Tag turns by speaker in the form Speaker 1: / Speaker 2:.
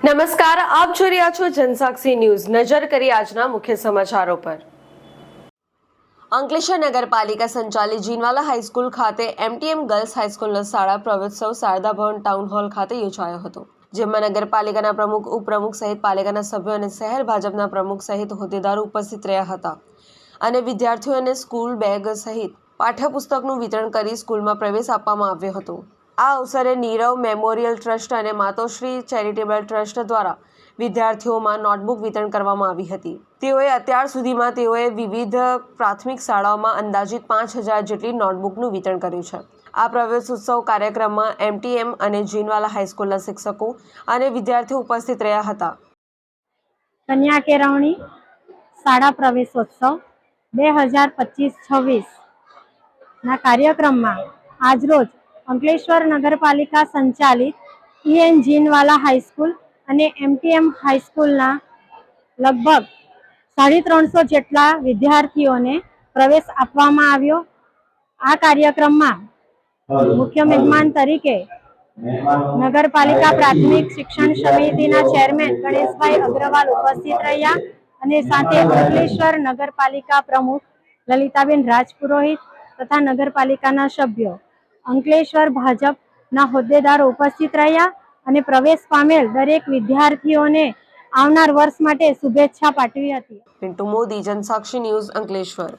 Speaker 1: નમસ્કાર, આપ જોઈ રહ્યા છો જનસાક્ષી ન્યૂઝ. નજર કરી આજના મુખ્ય સમાચારો પર. અંકલેશ્વર નગરપાલિકા સંચાલિત જીનવાલા હાઈસ્કૂલ ખાતે એમટીએમ ગર્લ્સ હાઈસ્કૂલનો શાળા પ્રવેશોત્સવ શારદા ભવન ટાઉન હોલ ખાતે યોજાયો હતો, જેમાં નગરપાલિકાના પ્રમુખ, ઉપપ્રમુખ સહિત પાલિકાના સભ્યો અને શહેર ભાજપના પ્રમુખ સહિત હોદ્દેદારો ઉપસ્થિત રહ્યા હતા. અને વિદ્યાર્થીઓને સ્કૂલ બેગ સહિત પાઠ્યપુસ્તકનું વિતરણ કરી સ્કૂલમાં પ્રવેશ આપવામાં આવ્યો હતો. આ અવસરે નીરવ મેમોરિયલ ટ્રસ્ટ અને માતોશ્રી ચેરિટેબલ ટ્રસ્ટ દ્વારા વિદ્યાર્થીઓમાં નોટબુક વિતરણ કરવામાં આવી હતી. તેઓએ અત્યાર સુધીમાં તેઓએ વિવિધ પ્રાથમિક શાળાઓમાં અંદાજિત પાંચ હજાર જેટલી નોટબુકનું વિતરણ કર્યું છે. આ પ્રવેશોત્સવ કાર્યક્રમમાં એમટીએમ અને જીનવાલા હાઈસ્કૂલના શિક્ષકો અને વિદ્યાર્થીઓ ઉપસ્થિત રહ્યા હતા.
Speaker 2: કન્યા કેળવણી શાળા પ્રવેશોત્સવ બે હજાર પચીસ છવ્વીસના કાર્યક્રમમાં આજરોજ અંકલેશ્વર નગરપાલિકા સંચાલિત ઈએન જીનવાલા હાઈસ્કૂલ અને એમટીએમ હાઈસ્કૂલના લગભગ સાડી ત્રણસો જેટલા વિદ્યાર્થીઓને પ્રવેશ આપવામાં આવ્યો. આ કાર્યક્રમમાં મુખ્ય મહેમાન તરીકે નગરપાલિકા પ્રાથમિક શિક્ષણ સમિતિના ચેરમેન ગણેશભાઈ અગ્રવાલ ઉપસ્થિત રહ્યા અને સાથે અંકલેશ્વર નગરપાલિકા પ્રમુખ લલિતાબેન રાજપુરોહિત તથા નગરપાલિકાના સભ્યો અંકલેશ્વર ભાજપના હોદ્દેદારો ઉપસ્થિત રહ્યા અને પ્રવેશ પામેલ દરેક વિદ્યાર્થીઓને આવનાર વર્ષ માટે શુભેચ્છા પાઠવી હતી.
Speaker 1: પિન્ટુ મોદી, જનસાક્ષી ન્યૂઝ અંકલેશ્વર.